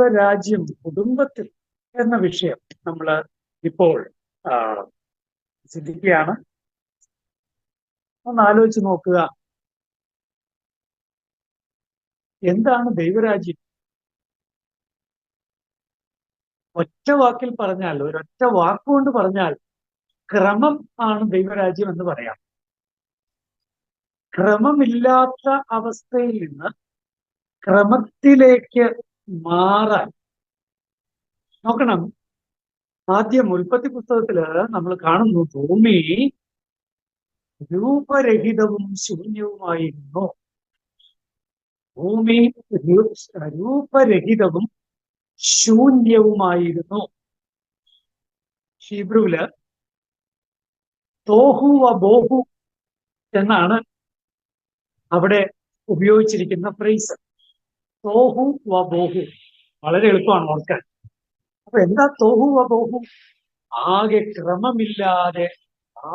ദൈവരാജ്യം കുടുംബത്തിൽ എന്ന വിഷയം നമ്മൾ ഇപ്പോൾ ചിന്തിക്കുകയാണ്. ഒന്ന് ആലോചിച്ച് നോക്കുക. എന്താണ് ദൈവരാജ്യം? ഒറ്റ വാക്കിൽ പറഞ്ഞാൽ ഒരൊറ്റ വാക്കുകൊണ്ട് പറഞ്ഞാൽ ക്രമം ആണ് ദൈവരാജ്യം എന്ന് പറയാം. ക്രമമില്ലാത്ത അവസ്ഥയിൽ നിന്ന് ക്രമത്തിലേക്ക് മാറാൻ. നോക്കണം. ആദ്യം ഉൽപ്പത്തി പുസ്തകത്തിൽ നമ്മൾ കാണുന്നു ഭൂമി രൂപരഹിതവും ശൂന്യവുമായിരുന്നു. ഭൂമി രൂപരഹിതവും ശൂന്യവുമായിരുന്നു. ഹീബ്രുവിൽ തോഹു ബോഹു എന്നാണ് അവിടെ ഉപയോഗിച്ചിരിക്കുന്ന ഫ്രേസ് തോഹു വ ബോഹു. വളരെ എളുപ്പമാണ് ഓർക്കാൻ. അപ്പൊ എന്താ തോഹു വ ബോഹു? ആകെ ക്രമമില്ലാതെ ആ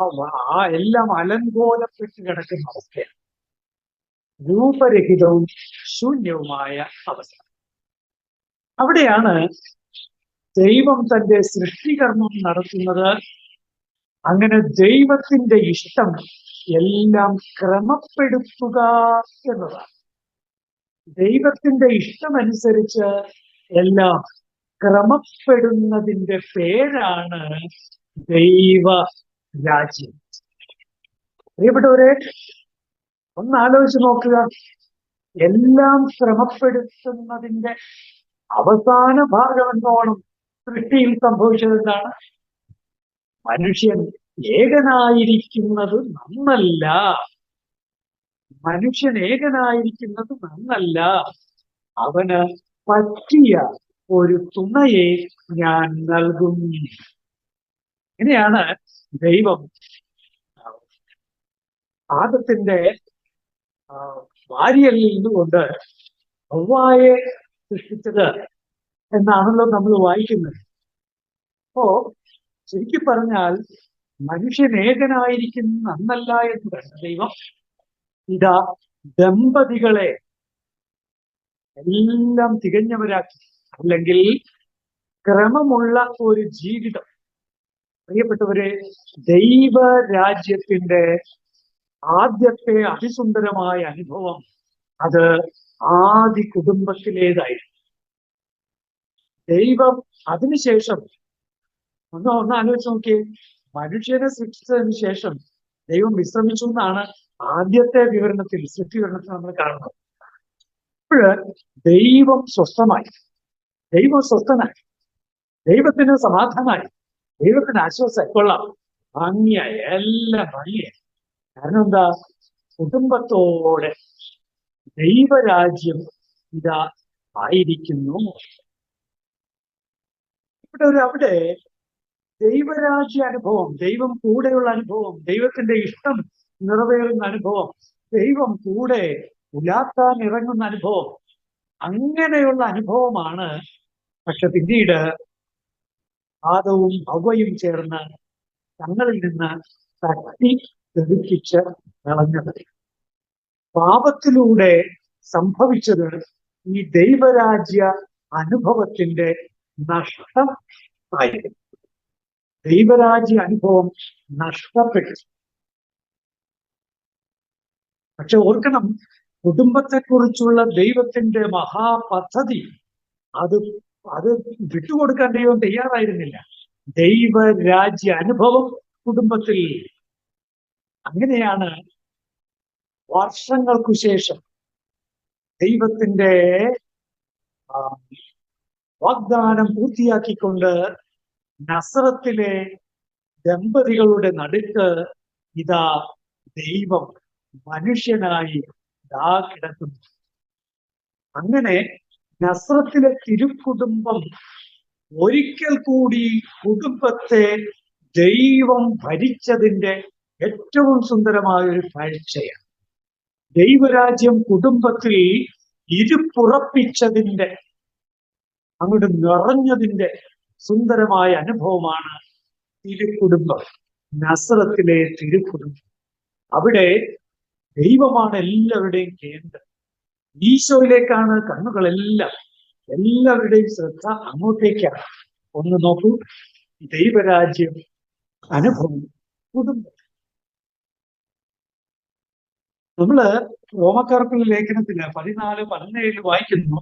ആ എല്ലാം അലങ്കോലപ്പെട്ട് കിടക്കുന്ന അവസ്ഥയാണ്. രൂപരഹിതവും ശൂന്യവുമായ അവസ്ഥ. അവിടെയാണ് ദൈവം തന്റെ സൃഷ്ടികർമ്മം നടത്തുന്നത്. അങ്ങനെ ദൈവത്തിന്റെ ഇഷ്ടം എല്ലാം ക്രമപ്പെടുത്തുക എന്നതാണ്. ദൈവത്തിന്റെ ഇഷ്ടമനുസരിച്ച് എല്ലാം ക്രമപ്പെടുന്നതിന്റെ പേരാണ് ദൈവ രാജ്യം പ്രിയപ്പെട്ടവരെ ഒന്ന് ആലോചിച്ച് നോക്കുക. എല്ലാം ക്രമപ്പെടുത്തുന്നതിന്റെ അവസാന ഭാഗം എന്നോണം സൃഷ്ടിയിൽ സംഭവിച്ചത് എന്താണ് മനുഷ്യൻ ഏകനായിരിക്കുന്നത് നന്നല്ല. മനുഷ്യൻ ഏകനായിരിക്കുന്നത് നന്നല്ല. അവന് പറ്റിയ ഒരു തുണയെ ഞാൻ നൽകും. ഇങ്ങനെയാണ് ദൈവം ആദത്തിന്റെ ഭാര്യയിൽ നിന്നുകൊണ്ട് ഹവ്വായെ സൃഷ്ടിച്ചത് എന്നാണല്ലോ നമ്മൾ വായിക്കുന്നത്. അപ്പോ ശരിക്കും പറഞ്ഞാൽ മനുഷ്യൻ ഏകനായിരിക്കുന്ന എന്ന് പറഞ്ഞ ദൈവം. ഇതാ ദമ്പതികളെ എല്ലാം തികഞ്ഞവരാക്കി. അല്ലെങ്കിൽ ക്രമമുള്ള ഒരു ജീവിതം. പ്രിയപ്പെട്ടവരെ ദൈവരാജ്യത്തിന്റെ ആദ്യത്തെ അതിസുന്ദരമായ അനുഭവം അത് ആദി കുടുംബത്തിലേതായിരുന്നു. ദൈവം അതിനുശേഷം ഒന്ന് ഒന്ന് ആലോചിച്ച് നോക്കിയേ. മനുഷ്യനെ സൃഷ്ടിച്ചതിന് ശേഷം ദൈവം വിശ്രമിച്ചു എന്നാണ് ആദ്യത്തെ വിവരണത്തിൽ സൃഷ്ടി വിവരണത്തിൽ നമ്മൾ കാണുന്നത് അപ്പോഴ് ദൈവം സ്വസ്ഥമായി. ദൈവം സ്വസ്ഥനായി. ദൈവത്തിന് സമാധാനമായി. ദൈവത്തിന് ആശ്വാസം കൊള്ളാം. ഭംഗിയായി. എല്ലാം ഭംഗിയായി. കാരണം എന്താ? കുടുംബത്തോടെ ദൈവരാജ്യം ഇതാ ആയിരിക്കുന്നു. ഇവിടെ ഒരു അവിടെ ദൈവരാജ്യ അനുഭവം ദൈവം കൂടെയുള്ള അനുഭവം ദൈവത്തിന്റെ ഇഷ്ടം നിറവേറുന്ന അനുഭവം. ദൈവം കൂടെ ഉലാത്താൻ ഇറങ്ങുന്ന അനുഭവം. അങ്ങനെയുള്ള അനുഭവമാണ്. പക്ഷെ പിന്നീട് ആദവും ഹവയും ചേർന്ന് തങ്ങളിൽ നിന്ന് തട്ടി തെറിപ്പിച്ച് കളഞ്ഞത്. പാപത്തിലൂടെ സംഭവിച്ചത് ഈ ദൈവരാജ്യ അനുഭവത്തിന്റെ നഷ്ടം ആയിരുന്നു ദൈവരാജ്യ അനുഭവം നഷ്ടപ്പെട്ടു. പക്ഷെ ഓർക്കണം കുടുംബത്തെക്കുറിച്ചുള്ള ദൈവത്തിന്റെ മഹാപദ്ധതി അത് അത് വിട്ടുകൊടുക്കാൻ ദൈവം തയ്യാറായിരുന്നില്ല. ദൈവരാജ്യ അനുഭവം കുടുംബത്തിൽ. അങ്ങനെയാണ് വർഷങ്ങൾക്കു ശേഷം ദൈവത്തിന്റെ വാഗ്ദാനം പൂർത്തിയാക്കിക്കൊണ്ട് നസറത്തിലെ ദമ്പതികളുടെ നടുക്ക് ഇതാ ദൈവം മനുഷ്യനായി ദാ കിടക്കുന്നു. അങ്ങനെ നസ്രത്തിലെ തിരുക്കുടുംബം ഒരിക്കൽ കൂടി കുടുംബത്തെ ദൈവം ഭരിച്ചതിന്റെ ഏറ്റവും സുന്ദരമായ ഒരു കാഴ്ചയാണ്. ദൈവരാജ്യം കുടുംബത്തിൽ ഇരുപ്പുറപ്പിച്ചതിന്റെ അങ്ങോട്ട് നിറഞ്ഞതിന്റെ സുന്ദരമായ അനുഭവമാണ് തിരുക്കുടുംബം നസ്രത്തിലെ തിരുക്കുടുംബം. അവിടെ ദൈവമാണ് എല്ലാവരുടെയും കേന്ദ്രം. ഈശോയിലേക്കാണ് കണ്ണുകളെല്ലാം. എല്ലാവരുടെയും ശ്രദ്ധ അങ്ങോട്ടേക്കാണ്. ഒന്ന് നോക്കൂ. ദൈവരാജ്യം അനുഭവം കുടുംബം. നമ്മൾ റോമക്കാർക്കുള്ള ലേഖനത്തിൽ പതിനാല് പതിനേഴ് വായിക്കുന്നു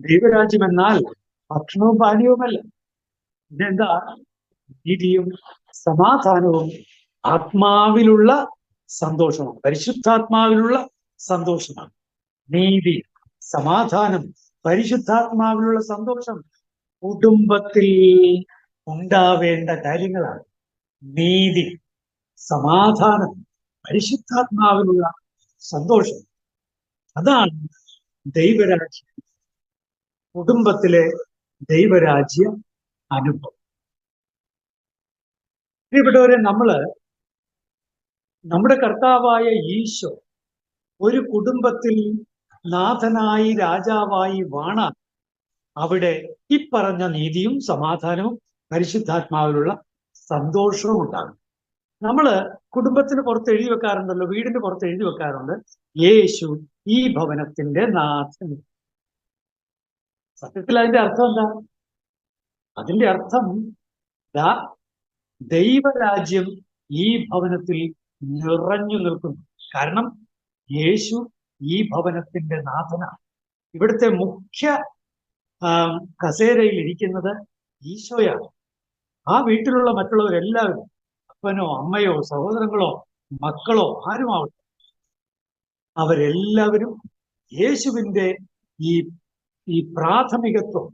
ദൈവരാജ്യം എന്നാൽ ഭക്ഷണവും പാനീയവുമല്ല. ഇതെന്താ? നീതിയും സമാധാനവും ആത്മാവിലുള്ള സന്തോഷമാണ്. പരിശുദ്ധാത്മാവിലുള്ള സന്തോഷമാണ്. നീതി സമാധാനം പരിശുദ്ധാത്മാവിലുള്ള സന്തോഷം കുടുംബത്തിൽ ഉണ്ടാവേണ്ട കാര്യങ്ങളാണ്. നീതി സമാധാനം പരിശുദ്ധാത്മാവിലുള്ള സന്തോഷം. അതാണ് ദൈവരാജ്യം. കുടുംബത്തിലെ ദൈവരാജ്യ അനുഭവം. പ്രിയപ്പെട്ടവരെ നമ്മൾ നമ്മുടെ കർത്താവായ ഈശോ ഒരു കുടുംബത്തിൽ നാഥനായി രാജാവായി വാണ. അവിടെ ഈ പറഞ്ഞ നീതിയും സമാധാനവും പരിശുദ്ധാത്മാവിലുള്ള സന്തോഷവും ഉണ്ടാകും. നമ്മൾ കുടുംബത്തിന് പുറത്ത് എഴുതി വെക്കാറുണ്ടല്ലോ വീടിന് പുറത്ത് എഴുതി വെക്കാറുണ്ട് യേശു ഈ ഭവനത്തിന്റെ നാഥൻ. സത്യത്തിൽ അതിന്റെ അർത്ഥം എന്താ? അതിന്റെ അർത്ഥം ദൈവരാജ്യം ഈ ഭവനത്തിൽ നിറഞ്ഞു നിൽക്കുന്നു കാരണം യേശു ഈ ഭവനത്തിന്റെ നാഥനാണ്. ഇവിടുത്തെ മുഖ്യ കസേരയിൽ ഇരിക്കുന്നത് ഈശോയാണ്. ആ വീട്ടിലുള്ള മറ്റുള്ളവരെല്ലാവരും അപ്പനോ അമ്മയോ സഹോദരങ്ങളോ മക്കളോ ആരുമാവട്ടെ അവരെല്ലാവരും യേശുവിന്റെ ഈ ഈ പ്രാഥമികത്വം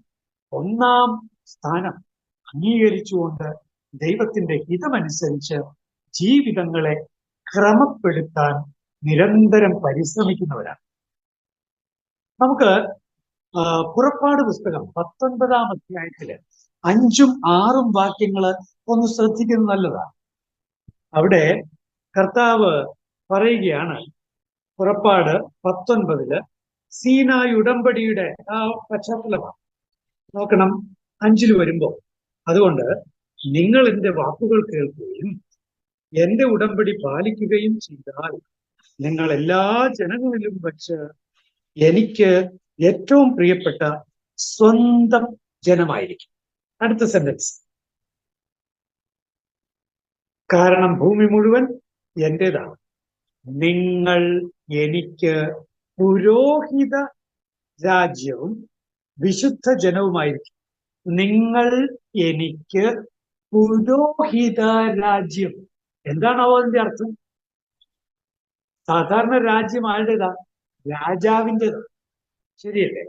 ഒന്നാം സ്ഥാനം അംഗീകരിച്ചുകൊണ്ട് ദൈവത്തിന്റെ ഹിതമനുസരിച്ച് ജീവിതങ്ങളെ ക്രമപ്പെടുത്താൻ നിരന്തരം പരിശ്രമിക്കുന്നവരാണ്. നമുക്ക് പുറപ്പാട് പുസ്തകം പത്തൊൻപതാം അധ്യായത്തിൽ അഞ്ചും ആറും വാക്യങ്ങൾ ഒന്ന് ശ്രദ്ധിക്കുന്നത് നല്ലതാണ്. അവിടെ കർത്താവ് പറയുകയാണ് പുറപ്പാട് പത്തൊൻപതിൽ സീനായ് ഉടമ്പടിയുടെ ആ പശ്ചാത്തലമാണ്. നോക്കണം അഞ്ചിൽ വരുമ്പോ അതുകൊണ്ട് നിങ്ങൾ എന്റെ വാക്കുകൾ കേൾക്കുകയും എന്റെ ഉടമ്പടി പാലിക്കുകയും ചെയ്താൽ നിങ്ങൾ എല്ലാ ജനങ്ങളിലും വച്ച് എനിക്ക് ഏറ്റവും പ്രിയപ്പെട്ട സ്വന്തം ജനമായിരിക്കും. അടുത്ത സെന്റൻസ് കാരണം ഭൂമി മുഴുവൻ എന്റേതാണ്. നിങ്ങൾ എനിക്ക് പുരോഹിത രാജ്യവും വിശുദ്ധ ജനവുമായിരിക്കും. നിങ്ങൾ എനിക്ക് പുരോഹിത രാജ്യം എന്താണാവോ അതിന്റെ അർത്ഥം? സാധാരണ രാജ്യം ആരുടേതാ? രാജാവിന്റെതാ ശരിയല്ലേ?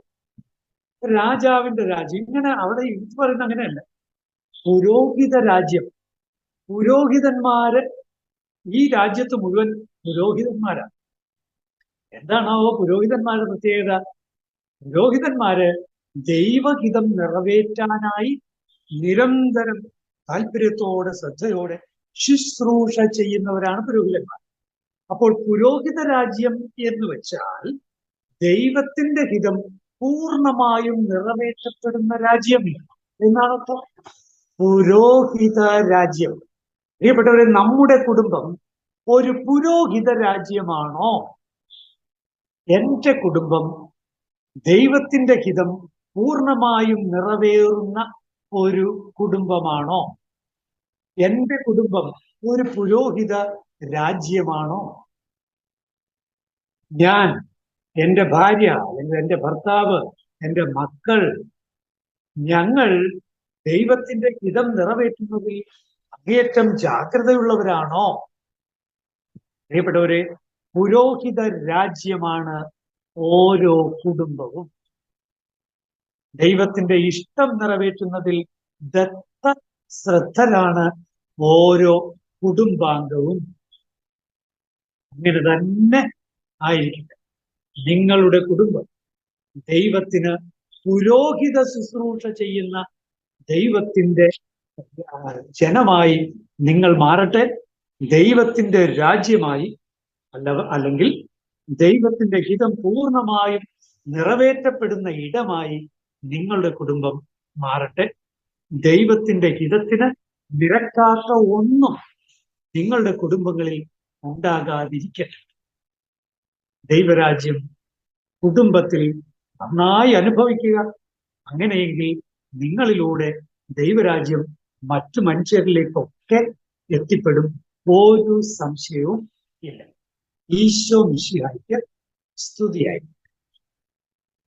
രാജാവിന്റെ രാജ്യം. ഇങ്ങനെ അവിടെ ഇത് പറയുന്ന അങ്ങനെയല്ല. പുരോഹിത രാജ്യം. പുരോഹിതന്മാര് ഈ രാജ്യത്ത് മുഴുവൻ പുരോഹിതന്മാരാണ് എന്താണാവോ പുരോഹിതന്മാരുടെ പ്രത്യേകത? പുരോഹിതന്മാര് ദൈവഹിതം നിറവേറ്റാനായി നിരന്തരം താല്പര്യത്തോടെ ശ്രദ്ധയോടെ ശുശ്രൂഷ ചെയ്യുന്നവരാണ് പുരോഹിതന്മാർ. അപ്പോൾ പുരോഹിത രാജ്യം എന്ന് വെച്ചാൽ ദൈവത്തിന്റെ ഹിതം പൂർണമായും നിറവേറ്റപ്പെടുന്ന രാജ്യം എന്നാണ് പുരോഹിത രാജ്യം. പ്രിയപ്പെട്ടവരെ നമ്മുടെ കുടുംബം ഒരു പുരോഹിത രാജ്യമാണോ? എന്റെ കുടുംബം ദൈവത്തിന്റെ ഹിതം പൂർണമായും നിറവേറുന്ന ഒരു കുടുംബമാണോ? എന്റെ കുടുംബം ഒരു പുരോഹിത രാജ്യമാണോ? ഞാൻ എന്റെ ഭാര്യ അല്ലെങ്കിൽ എന്റെ ഭർത്താവ് എന്റെ മക്കൾ ഞങ്ങൾ ദൈവത്തിന്റെ ഹിതം നിറവേറ്റുന്നതിൽ അങ്ങേറ്റം ജാഗ്രതയുള്ളവരാണോ? പ്രിയപ്പെട്ടവരെ പുരോഹിത രാജ്യമാണ് ഓരോ കുടുംബവും. ദൈവത്തിന്റെ ഇഷ്ടം നിറവേറ്റുന്നതിൽ ദത്ത ശ്രദ്ധരാണ് ഓരോ കുടുംബാംഗവും. അങ്ങനെ തന്നെ ആയിരിക്കട്ടെ. നിങ്ങളുടെ കുടുംബം ദൈവത്തിന് പുരോഹിത ശുശ്രൂഷ ചെയ്യുന്ന ദൈവത്തിന്റെ ജനമായി നിങ്ങൾ മാറട്ടെ. ദൈവത്തിന്റെ രാജ്യമായി അല്ല അല്ലെങ്കിൽ ദൈവത്തിന്റെ ഹിതം പൂർണമായും നിറവേറ്റപ്പെടുന്ന ഇടമായി നിങ്ങളുടെ കുടുംബം മാറട്ടെ. ദൈവത്തിന്റെ ഹിതത്തിന് നിരക്കാത്ത ഒന്നും നിങ്ങളുടെ കുടുംബങ്ങളിൽ ഉണ്ടാകാതിരിക്കട്ടെ. ദൈവരാജ്യം കുടുംബത്തിൽ നന്നായി അനുഭവിക്കുക. അങ്ങനെയെങ്കിൽ നിങ്ങളിലൂടെ ദൈവരാജ്യം മറ്റു മനുഷ്യരിലേക്കൊക്കെ എത്തിപ്പെടും. ഒരു സംശയവും ഇല്ല. ഈശോ മിശിഹായ്ക്ക് സ്തുതിയായി.